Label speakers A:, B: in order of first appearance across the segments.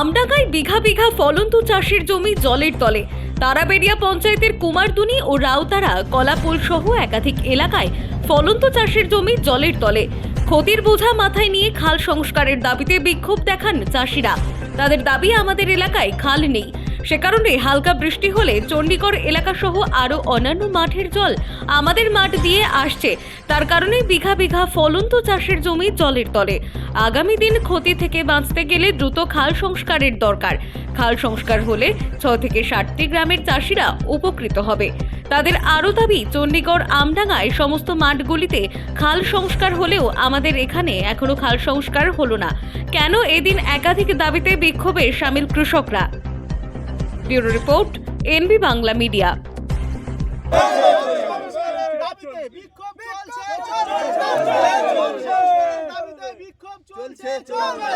A: আমডাঙ্গায় বিঘা বিঘা ফলন্ত চাষের জমি জলের তলে। তারাবেড়িয়া পঞ্চায়েতের কুমারদুনি ও রাউতারা কলাপোল সহ একাধিক এলাকায় ফলন্ত চাষের জমি জলের তলে। ক্ষতির বোঝা মাথায় নিয়ে খাল সংস্কারের দাবিতে বিক্ষোভ দেখান চাষিরা। তাদের দাবি, আমাদের এলাকায় খাল নেই। সে কারণে হালকা বৃষ্টি হলে চণ্ডীগড় এলাকা সহ আরও অন্যান্য মাঠের জল আমাদের মাঠ দিয়ে আসছে। তার কারণে বিঘা বিঘা ফলন্ত চাষের জমি জলের তলে। আগামী দিন ক্ষতি থেকে বাঁচতে গেলে দ্রুত খাল সংস্কারের দরকার। খাল সংস্কার হলে ছ থেকে ষাটটি গ্রামের চাষিরা উপকৃত হবে। তাদের আরও দাবি, চণ্ডীগড় আমডাঙ্গায় সমস্ত মাঠগুলিতে খাল সংস্কার হলেও আমাদের এখানে এখনও খাল সংস্কার হলো না। কেন এদিন একাধিক দাবিতে বিক্ষোভে সামিল কৃষকরা? Bureau report NB Bangla media.
B: চলছে চলছে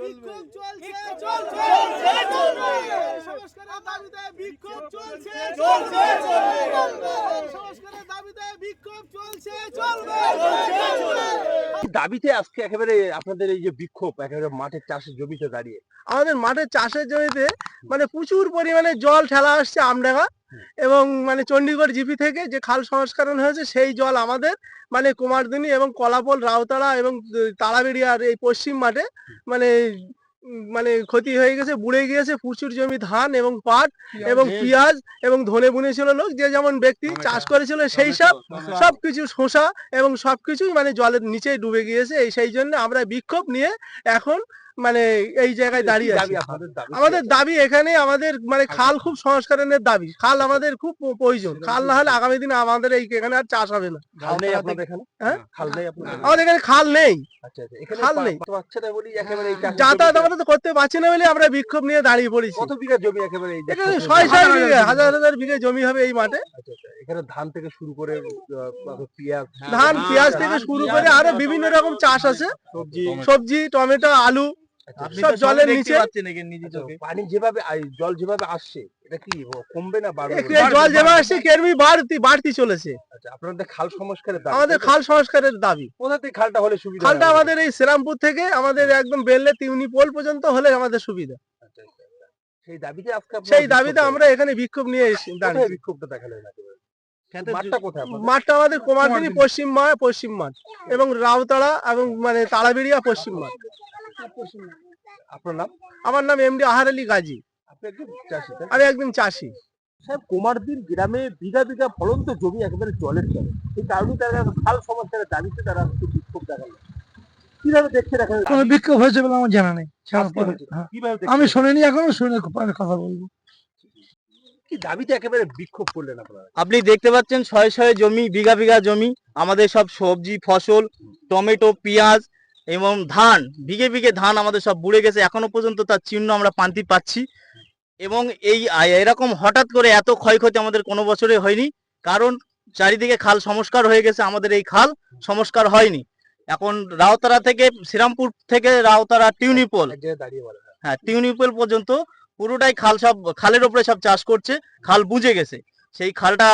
B: বিক্ষোভ চলছে চলবে চলছে চলছে বিক্ষোভ চলছে চলছে বিক্ষোভ চলছে, চলবে।
C: দাবিতে আজকে একেবারে আপনাদের এই যে বিক্ষোভ একেবারে মাঠের চাষের জমিতে দাঁড়িয়ে।
D: আমাদের মাঠের চাষের জমিতে মানে প্রচুর পরিমাণে জল ঠেলা আসছে আমডাঙ্গা এবং মানে চণ্ডীগড় জিপি থেকে যে খাল সংস্করণ হয়েছে সেই জল আমাদের মানে কুমারদিনী এবং কলাপল রাউতাড়া এবং তারাবেড়িয়ার এই পশ্চিম মাঠে মানে মানে ক্ষতি হয়ে গেছে বুড়ে গিয়েছে প্রচুর জমি ধান এবং পাট এবং পেঁয়াজ এবং ধনে বুনেছিল লোক যে যেমন ব্যক্তি চাষ করেছিল সেই সব সবকিছু শোষা এবং সবকিছুই মানে জলের নিচে ডুবে গিয়েছে এই সেই জন্য আমরা বিক্ষোভ নিয়ে এখন মানে এই জায়গায় দাঁড়িয়ে আছি। আমাদের দাবি এখানে আমাদের মানে খাল খুব সংস্করণের দাবি। খাল আমাদের খুব প্রয়োজন। খাল না হলে আগামী দিনে আমাদের এই এখানে আর চাষ হবে না।
C: খাল নেই আপনাদের এখানে?
D: হ্যাঁ?
C: খাল নেই আপনাদের
D: আমাদের এখানে খাল নেই।
C: আচ্ছা আচ্ছা। এখানে
D: খাল নেই।
C: পাওয়া যাচ্ছে না বলি একেবারে এই চাষের
D: যাতায়াত আমরা তো করতে পারছি না বলে আমরা বিক্ষোভ নিয়ে দাঁড়িয়ে পড়েছি।
C: কত বিঘা জমি একেবারে এই যে
D: এখানে
C: ক্ষতি
D: ছয় ছয় বিঘে হাজার হাজার বিঘে জমি হবে এই মাঠে।
C: আচ্ছা আচ্ছা এখানে ধান থেকে শুরু করে পেঁয়াজ
D: ধান পেঁয়াজ থেকে শুরু করে আরও বিভিন্ন রকম চাষ আছে।
C: সবজি
D: সবজি টমেটো আলু
C: আচ্ছা,
D: সব জলের নিচে?
C: আচ্ছা, পানি যেভাবে আই- জল যেভাবে আসছে এটা কি কমবে না বাড়বে?
D: জল যেভাবে আসছে কেরমি বাড়তি বাড়তি চলেছে।
C: আচ্ছা আপনাদের খাল সংস্কারের দাবি
D: আমাদের খাল সংস্কারের দাবি।
C: কোথা থেকে খালটা হলে সুবিধা
D: খালটা আমাদের এই শ্রীরামপুর থেকে আমাদের একদম বেললে তিউনি পোল পর্যন্ত হলে আমাদের সুবিধা।
C: আচ্ছা, আচ্ছা, আচ্ছা। সেই দাবিতে আজকে
D: সেই দাবিতে আমরা এখানে বিক্ষোভ নিয়ে এসে
C: বিক্ষোভটা দেখালেন মাঠটা
D: আমাদের কুমারদিনী পশ্চিম মা পশ্চিম মাঠ এবং রাউতাড়া এবং মানে তারাবেড়িয়া পশ্চিম মাঠ।
C: আপনার নাম?
D: আমার নাম এমডি আহার আলী গাজী।
C: আপনি একজন চাষি তাই?
D: আমি একদম চাষি।
C: সাহেব কুমারদিন গ্রামে বিঘা বিঘা ফলন্ত জমি একেবারে জলের চলে এই কারণে তারা খাল সমস্যার দাবিতে তারা আজকে বিক্ষোভ দেখাল। কীভাবে দেখছে দেখা
E: কোনো বিক্ষোভ হয়েছে বলে আমার জানা নেই। ছাড়ার পরে, হ্যাঁ।
C: কীভাবে
E: আমি? শুনিনি এখনও শুনে পরে কথা বলব।
C: কি দাবিতে একেবারে বিক্ষোভ করলেন আপনারা?
F: আপনি দেখতে পাচ্ছেন শয়ে শয়ে জমি বিঘা বিঘা জমি আমাদের সব সবজি ফসল টমেটো পেঁয়াজ এবং ধান বিঘে বিঘে ধান আমাদের সব বুড়ে গেছে এখনও পর্যন্ত তার চিহ্ন আমরা পান্তি পাচ্ছি। এবং এই এরকম হঠাৎ করে এত ক্ষয়ক্ষতি আমাদের কোনো বছরে হয়নি কারণ চারিদিকে খাল সংস্কার হয়ে গেছে আমাদের এই খাল সংস্কার হয়নি। এখন রাওতারা থেকে শ্রীরামপুর থেকে রাওতারা টিউনিপোল
C: বলে
F: হ্যাঁ। টিউনিপেল পর্যন্ত পুরোটাই খাল সব খালের উপরে সব চাষ করছে খাল বুঝে গেছে। সেই খালটা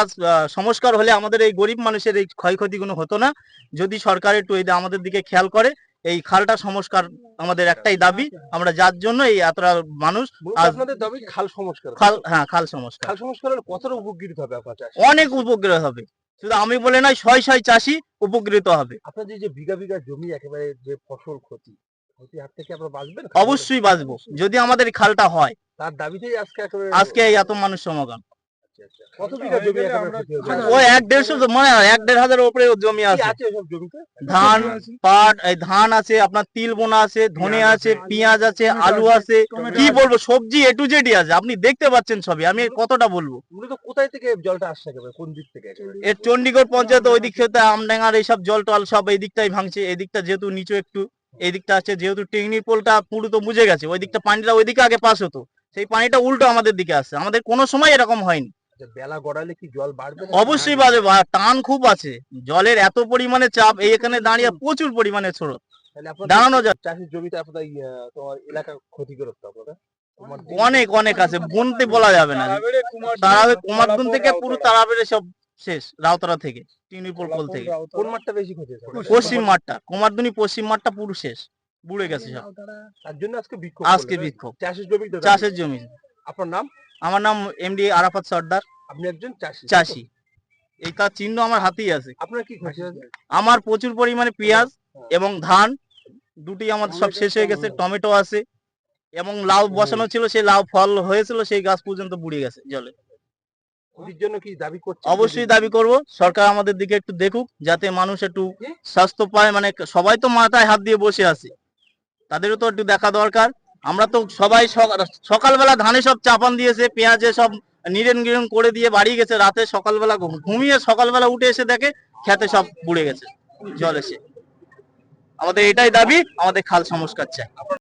F: সংস্কার হলে আমাদের এই গরিব মানুষের এই ক্ষয়ক্ষতিগুলো হতো না। যদি সরকার একটু এই আমাদের দিকে খেয়াল করে এই খালটা সংস্কার আমাদের একটাই দাবি। আমরা যার জন্য এই এতটা মানুষ
C: আপনাদের দাবি খাল সংস্কার।
F: খাল হ্যাঁ খাল সংস্কার।
C: খাল সংস্কার কতটা উপকৃত হবে আপনার
F: অনেক উপকৃত হবে। শুধু আমি বলে নয় ছয় ছয় চাষি উপকৃত হবে।
C: আপনাদের যে বিঘা বিঘা জমি একেবারে যে ফসল ক্ষতি
F: অবশ্যই বাঁচবো। যদি আমাদের এই খালটা হয়
C: তার দাবিতেই আজকে
F: আজকে এই এত মানুষ সমাগম।
C: কত বিঘা জমি একেবারে ক্ষতি হয়েছে?
F: ও এক দেড়শো মানে এক দেড় হাজার উপরে জমি আছে।
C: আছে ওসব জমিতে?
F: ধান পাট ধান আছে আপনার তিল বোনা আছে ধনে আছে পেঁয়াজ আছে আলু আছে কি বলব সবজি এ টু জেডই আছে। আপনি দেখতে পাচ্ছেন সবই। আমি কতটা বলব?
C: মূলত কোথায় থেকে জলটা আসছে কোন দিক থেকে?
F: এর চণ্ডীগড় পঞ্চায়েত ওই দিক থেকে আমডাঙ্গার এইসব জল টল সব এই দিকটাই ভাঙছে। এই দিকটা যেহেতু নিচু একটু এই দিকটা আছে। যেহেতু টেকনিক পোলটা পুরো তো বুঝে গেছে ওই দিকটা পানিটা ওই দিকে আগে পাস হতো। সেই পানিটা উল্টো আমাদের দিকে আসছে। আমাদের কোনো সময় এরকম হয়নি।
C: বেলা গড়ালে কি জল বাড়বে
F: অবশ্যই বাজে বা- টান খুব আছে। জলের এত পরিমাণে চাপ এখানে দাঁড়িয়ে প্রচুর পরিমাণে স্রোত দাঁড়ানো যায়।
C: চাষের জমিতে আপনাদের এই, আহ, তোমার এলাকা ক্ষতিগ্রস্ত আপনারা তোমার
F: অনেক অনেক আছে। গুনতে বলা যাবে না। তারাবে কুমারদুন থেকে পুরো তারাবেড়ে সব শেষ রাউতারা থেকে টিনিপুর থেকে।
C: কোন মাঠটা বেশি ক্ষতি
F: পশ্চিম মাঠটা। কুমারদুনি পশ্চিম মাঠটা পুরো শেষ বুড়ে গেছে সব।
C: তার জন্য আজকে বিক্ষোভ
F: আজকে বিক্ষোভ।
C: চাষের জমি
F: চাষের জমি।
C: আপনার নাম?
F: আমার নাম এমডি আরাফাত সর্দার।
C: আপনি একজন চাষি
F: চাষি। এই তার চিহ্ন আমার হাতেই আছে।
C: আপনার কি
F: আমার প্রচুর পরিমাণে পেঁয়াজ এবং ধান দুটি আমার সব শেষ হয়ে গেছে টমেটো আছে এবং লাউ বসানো ছিল সেই লাউ ফল হয়েছিল সেই গাছ পর্যন্ত বুড়ে গেছে জলে।
C: জন্য কি দাবি
F: অবশ্যই দাবি করব সরকার আমাদের দিকে একটু দেখুক যাতে মানুষ একটু স্বাস্থ্য পায় মানে সবাই তো মাথায় হাত দিয়ে বসে আছে। তাদেরও তো একটু দেখা দরকার। আমরা তো সবাই সকালবেলা ধানে সব চাপান দিয়েছে, পেঁয়াজে সব নিরেন গিরেন করে দিয়ে বাড়ি গেছে, রাতে সকালবেলা ঘুম- ঘুমিয়ে সকালবেলা উঠে এসে দেখে খেতে সব পুড়ে গেছে, জল এসে। আমাদের এটাই দাবি, আমাদের খাল সংস্কার চাই।